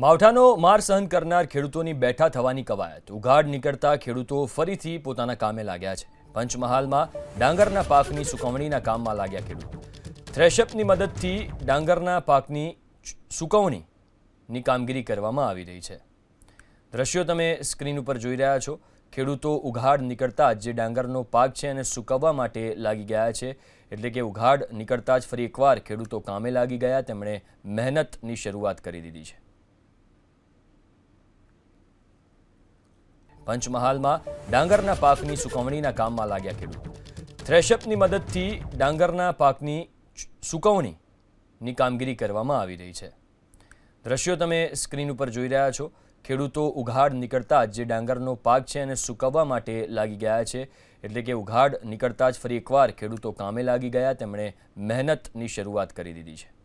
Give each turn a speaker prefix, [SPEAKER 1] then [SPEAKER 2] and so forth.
[SPEAKER 1] માવઠાનો માર સહન કરનાર ખેડૂતોની બેઠા થવાની કવાયત. ઉઘાડ નીકળતા ખેડૂતો ફરીથી પોતાના કામે લાગ્યા છે. પંચમહાલમાં ડાંગરના પાકની સુકવણીના કામમાં લાગ્યા ખેડૂતો. થ્રેશઅપની મદદથી ડાંગરના પાકની સુકવણીની કામગીરી કરવામાં આવી રહી છે. દ્રશ્યો તમે સ્ક્રીન ઉપર જોઈ રહ્યા છો. ખેડૂતો ઉઘાડ નીકળતા જ જે ડાંગરનો પાક છે એને સૂકવવા માટે લાગી ગયા છે. એટલે કે ઉઘાડ નીકળતા જ ફરી એકવાર ખેડૂતો કામે લાગી ગયા. તેમણે મહેનતની શરૂઆત કરી દીધી છે. પંચમહાલમાં ડાંગરના પાકની સુકવણીના કામમાં લાગ્યા ખેડૂતો. થ્રેશઅપની મદદથી ડાંગરના પાકની સુકવણીની કામગીરી કરવામાં આવી રહી છે. દ્રશ્યો તમે સ્ક્રીન ઉપર જોઈ રહ્યા છો. ખેડૂતો ઉઘાડ નીકળતા જ જે ડાંગરનો પાક છે એને સૂકવવા માટે લાગી ગયા છે. એટલે કે ઉઘાડ નીકળતા જ ફરી એકવાર ખેડૂતો કામે લાગી ગયા. તેમણે મહેનતની શરૂઆત કરી દીધી છે.